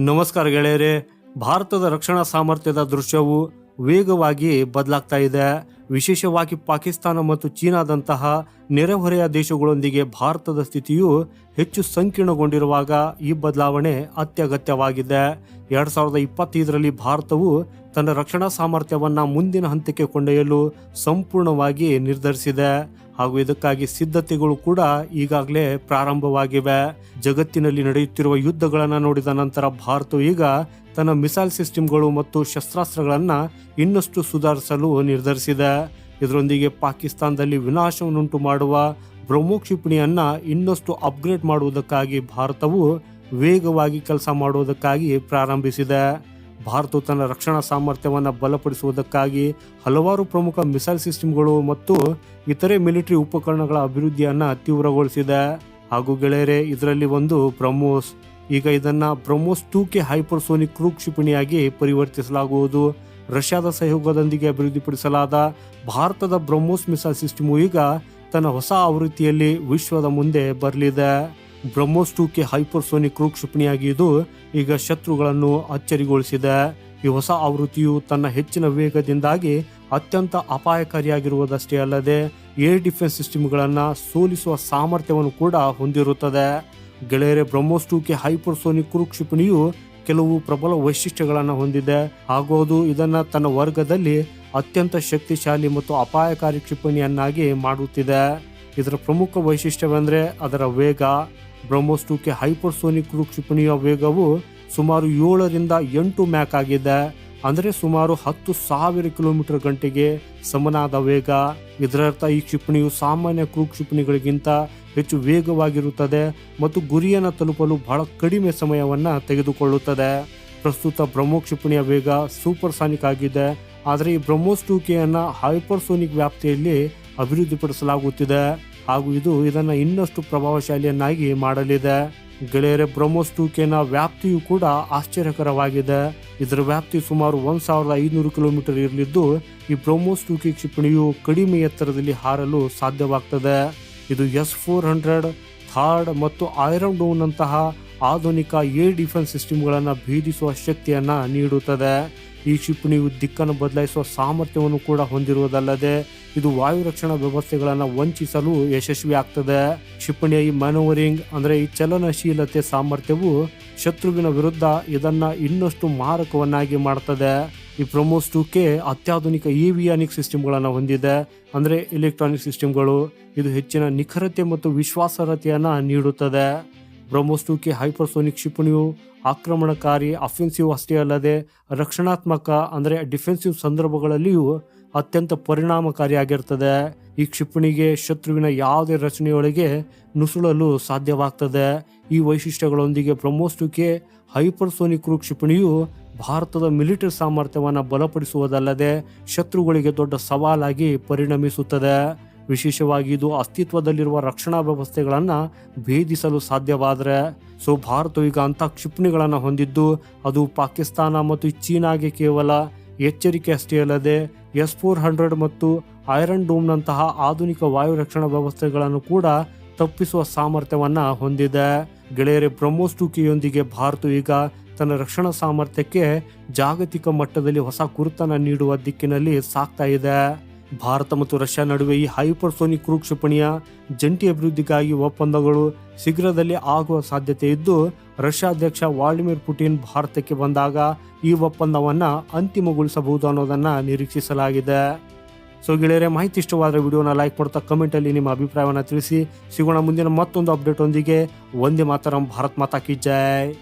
ನಮಸ್ಕಾರ ಗೆಳೆಯರೇ, ಭಾರತದ ರಕ್ಷಣಾ ಸಾಮರ್ಥ್ಯದ ದೃಶ್ಯವು ವೇಗವಾಗಿ ಬದಲಾಗ್ತಾ ಇದೆ. ವಿಶೇಷವಾಗಿ ಪಾಕಿಸ್ತಾನ ಮತ್ತು ಚೀನಾದಂತಹ ನೆರೆಹೊರೆಯ ದೇಶಗಳೊಂದಿಗೆ ಭಾರತದ ಸ್ಥಿತಿಯು ಹೆಚ್ಚು ಸಂಕೀರ್ಣಗೊಂಡಿರುವಾಗ ಈ ಬದಲಾವಣೆ ಅತ್ಯಗತ್ಯವಾಗಿದೆ. ಎರಡ್ ಸಾವಿರದ ಇಪ್ಪತ್ತೈದರಲ್ಲಿ ಭಾರತವು ತನ್ನ ರಕ್ಷಣಾ ಸಾಮರ್ಥ್ಯವನ್ನ ಮುಂದಿನ ಹಂತಕ್ಕೆ ಕೊಂಡೊಯ್ಯಲು ಸಂಪೂರ್ಣವಾಗಿ ನಿರ್ಧರಿಸಿದೆ. ಹಾಗೂ ಇದಕ್ಕಾಗಿ ಸಿದ್ಧತೆಗಳು ಕೂಡ ಈಗಾಗಲೇ ಪ್ರಾರಂಭವಾಗಿವೆ. ಜಗತ್ತಿನಲ್ಲಿ ನಡೆಯುತ್ತಿರುವ ಯುದ್ಧಗಳನ್ನು ನೋಡಿದ ನಂತರ ಭಾರತವು ಈಗ ತನ್ನ ಮಿಸೈಲ್ ಸಿಸ್ಟಮ್ಗಳು ಮತ್ತು ಶಸ್ತ್ರಾಸ್ತ್ರಗಳನ್ನು ಇನ್ನಷ್ಟು ಸುಧಾರಿಸಲು ನಿರ್ಧರಿಸಿದೆ. ಇದರೊಂದಿಗೆ ಪಾಕಿಸ್ತಾನದಲ್ಲಿ ವಿನಾಶವನ್ನುಂಟು ಮಾಡುವ ಬ್ರಹ್ಮೋ ಕ್ಷಿಪಣಿಯನ್ನು ಇನ್ನಷ್ಟು ಅಪ್ಗ್ರೇಡ್ ಮಾಡುವುದಕ್ಕಾಗಿ ಭಾರತವು ವೇಗವಾಗಿ ಕೆಲಸ ಮಾಡುವುದಕ್ಕಾಗಿ ಪ್ರಾರಂಭಿಸಿದೆ. ಭಾರತವು ತನ್ನ ರಕ್ಷಣಾ ಸಾಮರ್ಥ್ಯವನ್ನು ಬಲಪಡಿಸುವುದಕ್ಕಾಗಿ ಹಲವಾರು ಪ್ರಮುಖ ಮಿಸೈಲ್ ಸಿಸ್ಟಮ್ಗಳು ಮತ್ತು ಇತರೆ ಮಿಲಿಟರಿ ಉಪಕರಣಗಳ ಅಭಿವೃದ್ಧಿಯನ್ನು ತೀವ್ರಗೊಳಿಸಿದೆ. ಹಾಗೂ ಗೆಳೆಯರೆ, ಇದರಲ್ಲಿ ಒಂದು ಬ್ರಹ್ಮೋಸ್. ಈಗ ಇದನ್ನು BrahMos two K hypersonic cruise ಕ್ಷಿಪಣಿಯಾಗಿ ಪರಿವರ್ತಿಸಲಾಗುವುದು. ರಷ್ಯಾದ ಸಹಯೋಗದೊಂದಿಗೆ ಅಭಿವೃದ್ಧಿಪಡಿಸಲಾದ ಭಾರತದ ಬ್ರಹ್ಮೋಸ್ ಮಿಸೈಲ್ ಸಿಸ್ಟಮು ಈಗ ತನ್ನ ಹೊಸ ಆವೃತ್ತಿಯಲ್ಲಿ ವಿಶ್ವದ ಮುಂದೆ ಬರಲಿದೆ. BrahMos two K hypersonic cruise ಕ್ಷಿಪಣಿಯಾಗಿ ಇದು ಈಗ ಶತ್ರುಗಳನ್ನು ಅಚ್ಚರಿಗೊಳಿಸಿದೆ. ಈ ಹೊಸ ಆವೃತ್ತಿಯು ತನ್ನ ಹೆಚ್ಚಿನ ವೇಗದಿಂದಾಗಿ ಅತ್ಯಂತ ಅಪಾಯಕಾರಿಯಾಗಿರುವುದಷ್ಟೇ ಅಲ್ಲದೆ ಏರ್ ಡಿಫೆನ್ಸ್ ಸಿಸ್ಟಮ್ಗಳನ್ನು ಸೋಲಿಸುವ ಸಾಮರ್ಥ್ಯವನ್ನು ಕೂಡ ಹೊಂದಿರುತ್ತದೆ. ಗೆಳೆಯರೆ, BrahMos two K hypersonic cruise ಕ್ಷಿಪಣಿಯು ಕೆಲವು ಪ್ರಬಲ ವೈಶಿಷ್ಟ್ಯಗಳನ್ನು ಹೊಂದಿದೆ. ಹಾಗೂ ಅದು ಇದನ್ನ ತನ್ನ ವರ್ಗದಲ್ಲಿ ಅತ್ಯಂತ ಶಕ್ತಿಶಾಲಿ ಮತ್ತು ಅಪಾಯಕಾರಿ ಕ್ಷಿಪಣಿಯನ್ನಾಗಿ ಮಾಡುತ್ತಿದೆ. ಇದರ ಪ್ರಮುಖ ವೈಶಿಷ್ಟ್ಯವೆಂದರೆ ಅದರ ವೇಗ. ಬ್ರಹ್ಮೋಸ್ ಟೂ ಕೆ ಹೈಪರ್ಸೋನಿಕ್ ಕ್ಷಿಪಣಿಯ ವೇಗವು ಸುಮಾರು ಏಳರಿಂದ ಎಂಟು ಮ್ಯಾಕ್ ಆಗಿದೆ. ಅಂದರೆ ಸುಮಾರು ಹತ್ತು ಸಾವಿರ ಕಿಲೋಮೀಟರ್ ಗಂಟೆಗೆ ಸಮನಾದ ವೇಗ. ಇದರರ್ಥ ಈ ಕ್ಷಿಪಣಿಯು ಸಾಮಾನ್ಯ ಕ್ರೂ ಕ್ಷಿಪಣಿಗಳಿಗಿಂತ ಹೆಚ್ಚು ವೇಗವಾಗಿರುತ್ತದೆ ಮತ್ತು ಗುರಿಯನ್ನು ತಲುಪಲು ಬಹಳ ಕಡಿಮೆ ಸಮಯವನ್ನು ತೆಗೆದುಕೊಳ್ಳುತ್ತದೆ. ಪ್ರಸ್ತುತ ಬ್ರಹ್ಮೋ ಕ್ಷಿಪಣಿಯ ವೇಗ ಸೂಪರ್ ಸಾನಿಕ್ ಆಗಿದೆ. ಆದರೆ ಈ ಬ್ರಹ್ಮೋಸ್ ಟೂಕೆಯನ್ನು ಹೈಪರ್ಸೋನಿಕ್ ವ್ಯಾಪ್ತಿಯಲ್ಲಿ ಅಭಿವೃದ್ಧಿಪಡಿಸಲಾಗುತ್ತಿದೆ. ಹಾಗೂ ಇದು ಇದನ್ನು ಇನ್ನಷ್ಟು ಪ್ರಭಾವಶಾಲಿಯನ್ನಾಗಿ ಮಾಡಲಿದೆ. ಗೆಳೆಯರೆ, ಬ್ರಹ್ಮೋಸ್ ಟೂ ಕೆನ ವ್ಯಾಪ್ತಿಯು ಕೂಡ ಆಶ್ಚರ್ಯಕರವಾಗಿದೆ. ಇದರ ವ್ಯಾಪ್ತಿ ಸುಮಾರು ಒಂದ್ ಸಾವಿರದ ಐನೂರು ಕಿಲೋಮೀಟರ್ ಇರಲಿದ್ದು, ಈ ಬ್ರಹ್ಮೋಸ್ ಟೂ ಕೆ ಕ್ಷಿಪಣಿಯು ಕಡಿಮೆ ಎತ್ತರದಲ್ಲಿ ಹಾರಲು ಸಾಧ್ಯವಾಗ್ತದೆ. ಇದು ಎಸ್ ಫೋರ್ ಹಂಡ್ರೆಡ್, ಥಾರ್ಡ್ ಮತ್ತು ಐರನ್ ಡೋನ್ನಂತಹ ಆಧುನಿಕ ಏರ್ ಡಿಫೆನ್ಸ್ ಸಿಸ್ಟಮ್ಗಳನ್ನು ಭೇದಿಸುವ ಶಕ್ತಿಯನ್ನು ನೀಡುತ್ತದೆ. ಈ ಕ್ಷಿಪಣಿಯು ದಿಕ್ಕನ್ನು ಬದಲಾಯಿಸುವ ಸಾಮರ್ಥ್ಯವನ್ನು ಕೂಡ ಹೊಂದಿರುವುದಲ್ಲದೆ ಇದು ವಾಯು ರಕ್ಷಣಾ ವ್ಯವಸ್ಥೆಗಳನ್ನು ವಂಚಿಸಲು ಯಶಸ್ವಿ ಆಗ್ತದೆ. ಕ್ಷಿಪಣಿಯ ಈ ಮ್ಯಾನೋವರಿಂಗ್ ಅಂದ್ರೆ ಈ ಚಲನಶೀಲತೆ ಸಾಮರ್ಥ್ಯವು ಶತ್ರುವಿನ ವಿರುದ್ಧ ಇದನ್ನು ಇನ್ನಷ್ಟು ಮಾರಕವನ್ನಾಗಿ ಮಾಡ್ತದೆ. ಈ ಪ್ರೊಮೋಸ್ ಟು ಕೆ ಅತ್ಯಾಧುನಿಕ ಇವಿಯಾನಿಕ್ ಸಿಸ್ಟಮ್ಗಳನ್ನು ಹೊಂದಿದೆ. ಅಂದರೆ ಎಲೆಕ್ಟ್ರಾನಿಕ್ ಸಿಸ್ಟಮ್ಗಳು. ಇದು ಹೆಚ್ಚಿನ ನಿಖರತೆ ಮತ್ತು ವಿಶ್ವಾಸಾರ್ಹತೆಯನ್ನು ನೀಡುತ್ತದೆ. ಬ್ರಹ್ಮೋಸ್ ಟು ಕೆ ಹೈಪರ್ಸೋನಿಕ್ ಕ್ಷಿಪಣಿಯು ಆಕ್ರಮಣಕಾರಿ ಅಫೆನ್ಸಿವ್ ಅಷ್ಟೇ ಅಲ್ಲದೆ ರಕ್ಷಣಾತ್ಮಕ, ಅಂದರೆ ಡಿಫೆನ್ಸಿವ್ ಸಂದರ್ಭಗಳಲ್ಲಿಯೂ ಅತ್ಯಂತ ಪರಿಣಾಮಕಾರಿಯಾಗಿರ್ತದೆ. ಈ ಕ್ಷಿಪಣಿಗೆ ಶತ್ರುವಿನ ಯಾವುದೇ ರಚನೆಯೊಳಗೆ ನುಸುಳಲು ಸಾಧ್ಯವಾಗ್ತದೆ. ಈ ವೈಶಿಷ್ಟ್ಯಗಳೊಂದಿಗೆ ಬ್ರಹ್ಮೋಸ್ ಟು ಕೆ ಹೈಪರ್ಸೋನಿಕ್ ಕ್ಷಿಪಣಿಯು ಭಾರತದ ಮಿಲಿಟರಿ ಸಾಮರ್ಥ್ಯವನ್ನು ಬಲಪಡಿಸುವುದಲ್ಲದೆ ಶತ್ರುಗಳಿಗೆ ದೊಡ್ಡ ಸವಾಲಾಗಿ ಪರಿಣಮಿಸುತ್ತದೆ. ವಿಶೇಷವಾಗಿ ಇದು ಅಸ್ತಿತ್ವದಲ್ಲಿರುವ ರಕ್ಷಣಾ ವ್ಯವಸ್ಥೆಗಳನ್ನು ಭೇದಿಸಲು ಸಾಧ್ಯವಾದರೆ ಸೊ ಭಾರತವು ಈಗ ಅಂಥ ಕ್ಷಿಪಣಿಗಳನ್ನು ಹೊಂದಿದ್ದು ಅದು ಪಾಕಿಸ್ತಾನ ಮತ್ತು ಚೀನಾಗೆ ಕೇವಲ ಎಚ್ಚರಿಕೆ ಅಷ್ಟೇ ಅಲ್ಲದೆ ಎಸ್ ಫೋರ್ ಹಂಡ್ರೆಡ್ ಮತ್ತು ಐರನ್ ಡೋಮ್ನಂತಹ ಆಧುನಿಕ ವಾಯು ರಕ್ಷಣಾ ವ್ಯವಸ್ಥೆಗಳನ್ನು ಕೂಡ ತಪ್ಪಿಸುವ ಸಾಮರ್ಥ್ಯವನ್ನು ಹೊಂದಿದೆ. ಗೆಳೆಯರೆ, ಬ್ರಹ್ಮೋಸ್ ಟೂಕಿಯೊಂದಿಗೆ ಭಾರತವು ಈಗ ತನ್ನ ರಕ್ಷಣಾ ಸಾಮರ್ಥ್ಯಕ್ಕೆ ಜಾಗತಿಕ ಮಟ್ಟದಲ್ಲಿ ಹೊಸ ಗುರುತನ್ನು ನೀಡುವ ದಿಕ್ಕಿನಲ್ಲಿ ಸಾಕ್ತಾ ಇದೆ. ಭಾರತ ಮತ್ತು ರಷ್ಯಾ ನಡುವೆ ಈ ಹೈಪರ್ಸೋನಿಕ್ ಕ್ರೂ ಕ್ಷಿಪಣಿಯ ಜಂಟಿ ಅಭಿವೃದ್ಧಿಗಾಗಿ ಒಪ್ಪಂದಗಳು ಶೀಘ್ರದಲ್ಲಿ ಆಗುವ ಸಾಧ್ಯತೆ ಇದ್ದು, ರಷ್ಯಾ ಅಧ್ಯಕ್ಷ ವ್ಲಾಡಿಮಿರ್ ಪುಟಿನ್ ಭಾರತಕ್ಕೆ ಬಂದಾಗ ಈ ಒಪ್ಪಂದವನ್ನು ಅಂತಿಮಗೊಳಿಸಬಹುದು ಅನ್ನೋದನ್ನು ನಿರೀಕ್ಷಿಸಲಾಗಿದೆ. ಸೊ ಗೆಳೆಯರೆ, ಮಾಹಿತಿ ಇಷ್ಟವಾದರೆ ವಿಡಿಯೋನ ಲೈಕ್ ಮಾಡ್ತಾ ಕಮೆಂಟಲ್ಲಿ ನಿಮ್ಮ ಅಭಿಪ್ರಾಯವನ್ನು ತಿಳಿಸಿ. ಸಿಗೋಣ ಮುಂದಿನ ಮತ್ತೊಂದು ಅಪ್ಡೇಟ್ ಒಂದಿಗೆ. ಒಂದೇ ಮಾತರಂ, ಭಾರತ್ ಮಾತಾ ಕಿ ಜೈ.